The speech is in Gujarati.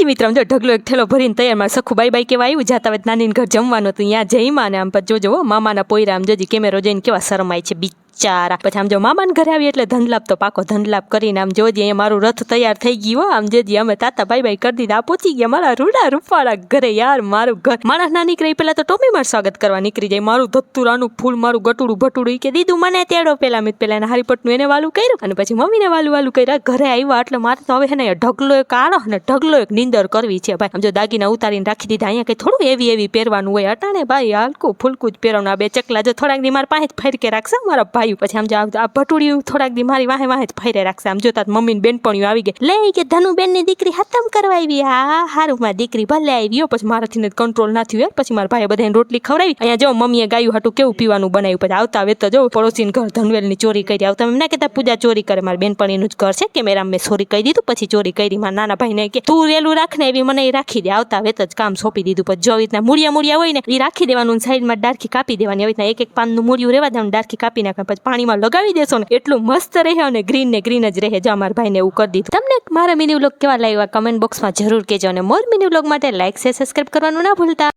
હાજી મિત્ર જો ઢગલો એક ઠેલો ભરીને તૈયાર મારે સખુ બાઈ બાઈ કેવા આવ્યું? જાતા નાની ઘર જમવાનું હતું, ત્યાં જઈમાં ને આમ પર જોજો મામાના પોયરા આમ જોજી કેમેરો જોઈને કેવા શરમાય છે બિચારા પછી આમ જો મામાને ઘરે આવી એટલે ધનલાભ તો પાકો ધનલાભ કરીને આમ જોજી અહીંયા મારું રથ તૈયાર થઈ ગયું આમ જોજે અમે તાતા ભાઈ ભાઈ કરી દીધા. પહોંચી ગયા મારા રૂડા રૂપાળા ઘરે યાર, મારું ઘર. માણસ ના નીકળે પેલા તો ટોમી માર સ્વાગત કરવા નીકળી જાય. મારું ધત્તુરાનું ફૂલ, મારું ગટુડું ભટુડું કે દીધું મને તેડો પેલા મેં પેલા એના હરિપટનું એને વાલું કર્યું. અને પછી મમ્મીને વાલું વાલું કર્યા. ઘરે આવ્યા એટલે મારે તો હવે હે ને ઢગલો એક આનો ને ઢગલો એક નીંદર કરવી છે ભાઈ. આમ જો દાગીના ઉતારીને રાખી દીધા. અહીંયા કઈ થોડું એવી એવી પહેરવાનું હોય. અટાણે ભાઈ, હાલકું, ફૂલકું જ પહેરવાનું. આ બે ચકલા જો થોડાક દી મારા પાસે ફેરકે રાખશે મારા ભાઈ પછી આમ જો આ ભટુડી થોડાક દી મારી વાહે વાહે જ રાખશે. આમ જોતા મમ્મીને બેનપણીઓ આવી ગઈ. લે કે ધનુ બેનની દીકરી હતમ કરવા આવી હા હારું મારી દીકરી ભલે આવી પછી મારાથી કંટ્રોલ ના થયું પછી મારા ભાઈએ બધાને રોટલી ખવડાવી. અહીંયા જો મમ્મીએ ગાયું હતું, કેવું પીવાનું બનાવ્યું? પછી આવતા હવે તો જો પડોશીને ઘર ધનવેલની ચોરી કરી આવતા. એમ ના કહેતા પૂજા ચોરી કરે, મારી બેનપણીનું જ ઘર છે. કે મેરા મેં ચોરી કરી દીધું, પછી ચોરી કરી મારા નાના ભાઈને કે, તું રેલું રાખ ને, એવી મને એ રાખી દે. આવતા વેત જ કામ સોંપી દીધું. પછી જો આવી રીતના મૂળિયા મૂળિયા હોય ને એ રાખી દેવાનું સાઈડમાં ડારખી કાપી દેવાની. આવી રીતના એક એક પાનનું મૂળિયું રહેવા દેવાનું ડારખી કાપી નાખવાનું. પછી પાણીમાં લગાવી દેશો ને એટલું મસ્ત રહે અને ગ્રીન ને ગ્રીન જ રહે. જો અમારા ભાઈને એવું કરી દીધું. તમને મારા મિની વ્લોગ કેવા લાગ્યા? કમેન્ટ બોક્સમાં જરૂર કહેજો અને મોર મિની વ્લોગ માટે લાઇક છે સબસ્ક્રાઈબ કરવાનું ના ભૂલતા.